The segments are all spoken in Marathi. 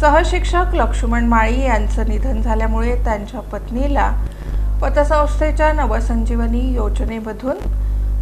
सहशिक्षक लक्ष्मण माळी यांचं निधन झाल्यामुळे त्यांच्या पत्नीला पतसंस्थेच्या नवसंजीवनी योजनेमधून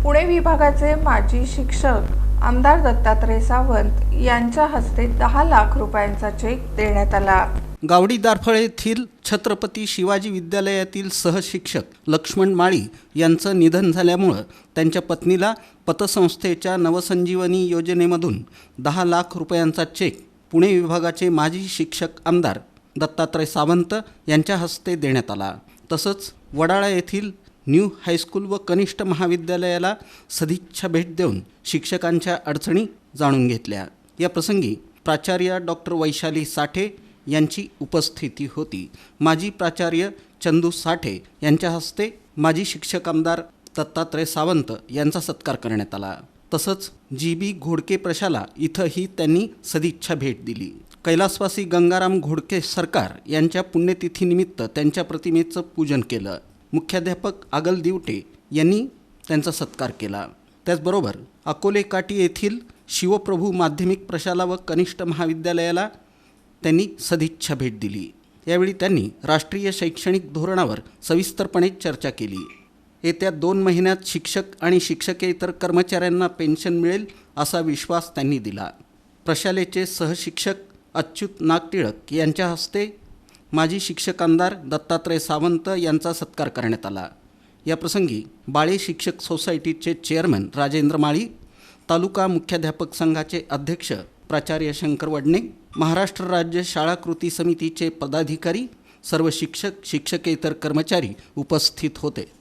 पुणे विभागाचे माजी शिक्षक आमदार दत्तात्रय सावंत यांच्या हस्ते दहा लाख रुपयांचा चेक देण्यात आला. गावडी दारफळ येथील छत्रपती शिवाजी विद्यालयातील सहशिक्षक लक्ष्मण माळी यांचं निधन झाल्यामुळं त्यांच्या पत्नीला पतसंस्थेच्या नवसंजीवनी योजनेमधून दहा लाख रुपयांचा चेक पुणे विभागाचे माजी शिक्षक आमदार दत्तात्रय सावंत यांच्या हस्ते देण्यात आला. तसंच वडाळा येथील न्यू हायस्कूल व कनिष्ठ महाविद्यालयाला सदिच्छा भेट देऊन शिक्षकांच्या अडचणी जाणून घेतल्या. या प्रसंगी प्राचार्य डॉक्टर वैशाली साठे यांची उपस्थिती होती. माजी प्राचार्य चंदू साठे यांच्या हस्ते माजी शिक्षक आमदार दत्तात्रय सावंत यांचा सत्कार करण्यात आला. तसंच जी बी घोडके प्रशाला इथंही त्यांनी सदिच्छा भेट दिली. कैलासवासी गंगाराम घोडके सरकार यांच्या पुण्यतिथीनिमित्त त्यांच्या प्रतिमेचं पूजन केलं. मुख्याध्यापक आगल दिवटे यांनी त्यांचा सत्कार केला. त्याचबरोबर अकोलेकाटी येथील शिवप्रभू माध्यमिक प्रशाला व कनिष्ठ महाविद्यालयाला त्यांनी सदिच्छा भेट दिली. यावेळी त्यांनी राष्ट्रीय शैक्षणिक धोरणावर सविस्तरपणे चर्चा केली. येत्या दोन महिन्यात शिक्षक आणि शिक्षकेतर कर्मचाऱ्यांना पेन्शन मिळेल असा विश्वास त्यांनी दिला. प्रशालेचे सहशिक्षक अच्युत नागटिळक यांच्या हस्ते माजी शिक्षक आमदार दत्तात्रय सावंत यांचा सत्कार करण्यात आला. या प्रसंगी बाळे शिक्षक सोसायटीचे चेअरमन राजेंद्र माळी तालुका मुख्याध्यापक संघाचे अध्यक्ष प्राचार्य शंकर वडणे महाराष्ट्र राज्य शाळा कृती समितीचे पदाधिकारी सर्व शिक्षक शिक्षकेतर कर्मचारी उपस्थित होते.